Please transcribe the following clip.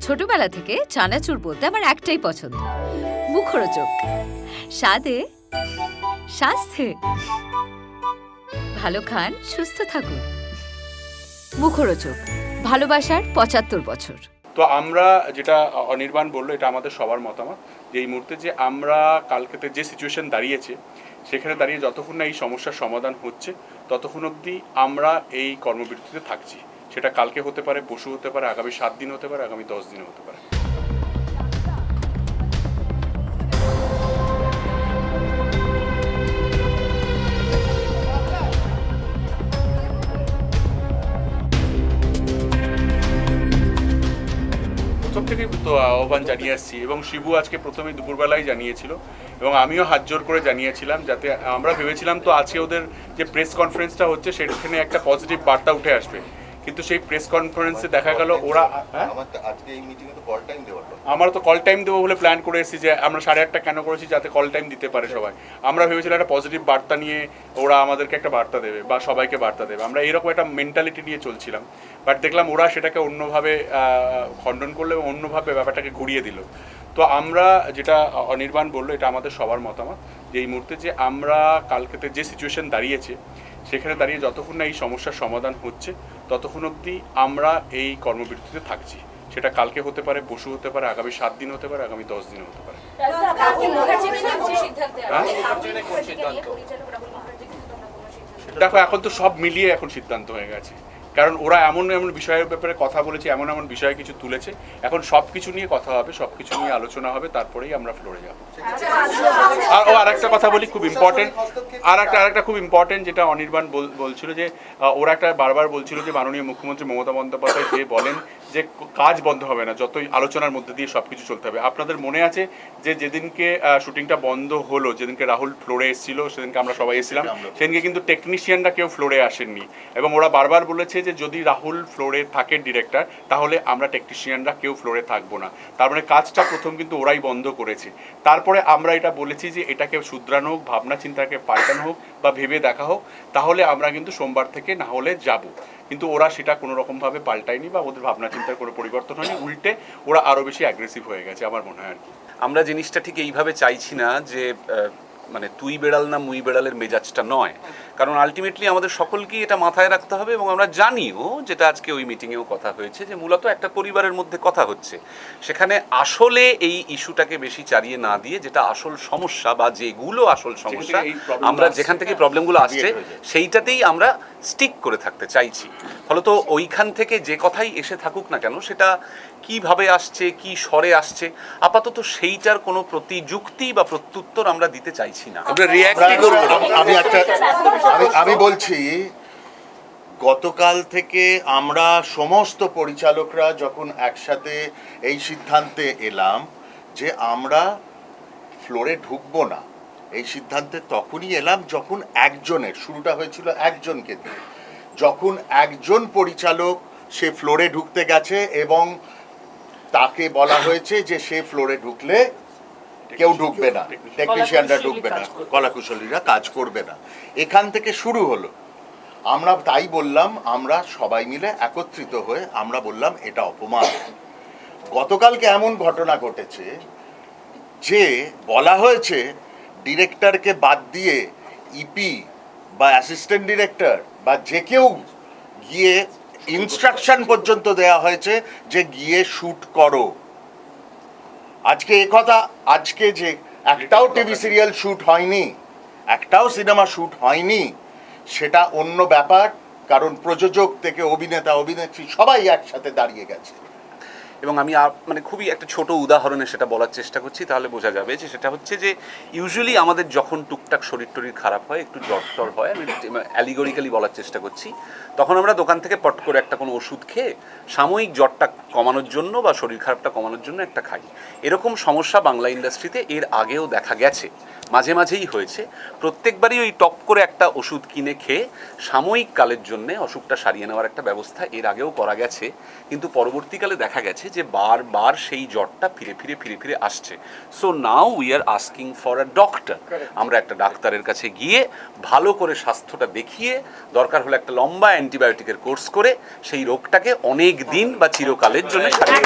ছোটবেলা থেকে চানাচুর বলতে আমার একটাই পছন্দ। মুখরোচক। স্বাদে, স্বাস্থ্যে। ভালো খান, সুস্থ থাকুন। মুখরোচক। ভালোবাসার পঁচাত্তর বছর। তো আমরা যেটা অনির্বাণ বলল, এটা আমাদের সবার মতামত যে এই মুহূর্তে যে আমরা কালকেতে যে সিচুয়েশন দাঁড়িয়েছে, সেখানে দাঁড়িয়ে যতক্ষণ না এই সমস্যার সমাধান হচ্ছে, ততক্ষণ অবধি আমরা এই কর্মবিরতিতে থাকছি। সেটা কালকে হতে পারে পশু হতে পারে, আগামী সাত দিন হতে পারে, আগামী দশ দিন হতে পারে। প্রথম থেকেই তো আহ্বান জানিয়ে আসছি এবং শিবু আজকে প্রথমে দুপুরবেলায় জানিয়েছিল এবং আমিও হাত জোর করে জানিয়েছিলাম যাতে আমরা ভেবেছিলাম তো আজকে ওদের যে প্রেস কনফারেন্সটা হচ্ছে, সেখানে একটা পজিটিভ বার্তা উঠে আসবে। কিন্তু সেই প্রেস কনফারেন্সে দেখা গেল ওরা হ্যাঁ? আমার তো কল টাইম দেবো বলে প্ল্যান করে এসেছি যে আমরা সাড়ে আটটা কেন করেছি যাতে কল টাইম দিতে পারে সবাই। আমরা ভেবেছিলাম একটা পজিটিভ বার্তা নিয়ে ওরা আমাদেরকে একটা বার্তা দেবে বা সবাইকে বার্তা দেবে। আমরা এরকম একটা মেন্টালিটি নিয়ে চলছিলাম। বাট দেখলাম ওরা সেটাকে অন্যভাবে খণ্ডন করল এবং অন্যভাবে ব্যাপারটাকে ঘুরিয়ে দিল। তো আমরা যেটা অনির্বাণ বলল এটা আমাদের সবার মতামত যে এই মুহূর্তে যে আমরা কালকেতে যে সিচুয়েশন দাঁড়িয়েছে সেখানে দাঁড়িয়ে যতক্ষণ না এই সমস্যার সমাধান হচ্ছে ততক্ষণ অবধি আমরা এই কর্মবিরতিতে থাকছি। সেটা কালকে হতে পারে বসু হতে পারে আগামী সাত দিন হতে পারে আগামী দশ দিন হতে পারে। হ্যাঁ? দেখো এখন তো সব মিলিয়ে এখন সিদ্ধান্ত হয়ে গেছে। কারণ ওরা এমন এমন বিষয়ের ব্যাপারে কথা বলেছে এমন এমন বিষয়ে কিছু তুলেছে। এখন সব কিছু নিয়ে কথা হবে সব কিছু নিয়ে আলোচনা হবে তারপরেই আমরা ফ্লোরে যাব। আর ও আরেকটা কথা বলি খুব ইম্পর্টেন্ট আর একটা আরেকটা খুব ইম্পর্টেন্ট যেটা অনির্বাণ বলছিল যে ওরা একটা বারবার বলছিল যে মাননীয় মুখ্যমন্ত্রী মমতা বন্দ্যোপাধ্যায় যে বলেন যে কাজ বন্ধ হবে না যতই আলোচনার মধ্যে দিয়ে সব কিছু চলতে হবে। আপনাদের মনে আছে যে যেদিনকে শুটিংটা বন্ধ হলো যেদিনকে রাহুল ফ্লোরে এসেছিল সেদিনকে আমরা সবাই এসেছিলাম সেদিনকে কিন্তু টেকনিশিয়ানরা কেউ ফ্লোরে আসেননি। এবং ওরা বারবার বলেছে যে যদি রাহুল ফ্লোরে থাকে ডিরেক্টর তাহলে আমরা টেকনিশিয়ানরা কেউ ফ্লোরে থাকব না। তার মানে কাজটা প্রথম কিন্তু ওরাই বন্ধ করেছে। তারপরে আমরা এটা বলেছি যে এটাকে শুধরানো হোক, ভাবনা চিন্তাকে পাল্টানো হোক বা ভেবে দেখা হোক, তাহলে আমরা কিন্তু সোমবার থেকে না হলে যাব। কিন্তু ওরা সেটা কোনো রকমভাবে পাল্টায়নি বা ওদের ভাবনা চিন্তার কোনো পরিবর্তন হয়নি, উল্টে ওরা আরও বেশি অ্যাগ্রেসিভ হয়ে গেছে আমার মনে হয় আর কি। আমরা জিনিসটা ঠিক এইভাবে চাইছি না যে মানে তুই বেড়াল না মুই বেড়ালের মেজাজটা নয়। কারণ আলটিমেটলি আমাদের সকলকেই এটা মাথায় রাখতে হবে এবং আমরা জানিও যেটা আজকে ওই মিটিংয়েও কথা হয়েছে যে মূলত একটা পরিবারের মধ্যে কথা হচ্ছে। সেখানে আসলে এই ইস্যুটাকে বেশি চারিয়ে না দিয়ে যেটা আসল সমস্যা বা যেগুলো আসল সমস্যা আমরা যেখান থেকে প্রবলেমগুলো আসছে হয়ে। সেইটাতেই আমরা স্টিক করে থাকতে চাইছি। ফলত ওইখান থেকে যে কথাই এসে থাকুক না কেন সেটা কীভাবে আসছে কি স্বরে আসছে আপাতত সেইটার কোনো প্রতিযুক্তি বা প্রত্যুত্তর আমরা দিতে চাইছি না। আমরা রিয়াক্টই করব? না আমি একটা আমি আমি বলছি গতকাল থেকে আমরা সমস্ত পরিচালকরা যখন একসাথে এই সিদ্ধান্তে এলাম যে আমরা ফ্লোরে ঢুকবো না এই সিদ্ধান্তে তখনই এলাম যখন একজনের শুরুটা হয়েছিল একজনকে দিয়ে যখন একজন পরিচালক সে ফ্লোরে ঢুকতে গেছে এবং তাকে বলা হয়েছে যে সে ফ্লোরে ঢুকলে কেউ ঢুকবে না টেকনিশিয়ানরা ঢুকবে না। কলাকুশলীরা কাজ করবে না। এখান থেকে শুরু হলো। আমরা তাই বললাম আমরা সবাই মিলে একত্রিত হয়ে আমরা বললাম এটা অপমান। গতকালকে এমন ঘটনা ঘটেছে যে বলা হয়েছে ডিরেক্টরকে বাদ দিয়ে ইপি বা অ্যাসিস্ট্যান্ট ডিরেক্টর বা যে কেউ গিয়ে ইনস্ট্রাকশন পর্যন্ত দেওয়া হয়েছে যে গিয়ে শ্যুট করো। আজকে এ কথা, আজকে যে একটাও টিভি সিরিয়াল শ্যুট হয়নি, একটাও সিনেমা শ্যুট হয়নি, সেটা অন্য ব্যাপার, কারণ প্রযোজক থেকে অভিনেতা, অভিনেত্রী সবাই একসাথে দাঁড়িয়ে গেছে। এবং আমি মানে খুবই একটা ছোট উদাহরণে সেটা বলার চেষ্টা করছি, তাহলে বোঝা যাবে যে সেটা হচ্ছে যে ইউজুয়ালি আমাদের যখন টুকটাক শরীর টরীর খারাপ হয়, একটু জ্বর টর হয়, আমি অ্যালিগরিক্যালি বলার চেষ্টা করছি, তখন আমরা দোকান থেকে পট করে একটা কোনো ওষুধ খেয়ে সাময়িক জ্বরটা কমানোর জন্য বা শরীর খারাপটা কমানোর জন্য একটা খাই। এরকম সমস্যা বাংলা ইন্ডাস্ট্রিতে এর আগেও দেখা গেছে, মাঝে মাঝেই হয়েছে। প্রত্যেকবারই ওই টপ করে একটা ওষুধ কিনে খেয়ে সাময়িক কালের জন্য অসুখটা সারিয়ে নেওয়ার একটা ব্যবস্থা এর আগেও করা গেছে, কিন্তু পরবর্তীকালে দেখা গেছে যে বারবার সেই জ্বরটা ফিরে ফিরে ফিরে ফিরে আসছে। So now we are asking for a doctor আমরা একটা ডাক্তারের কাছে গিয়ে ভালো করে স্বাস্থ্যটা দেখিয়ে দরকার হলে একটা লম্বা অ্যান্টিবায়োটিকের কোর্স করে সেই রোগটাকে অনেক দিন বা চিরকালের জন্য সারিয়ে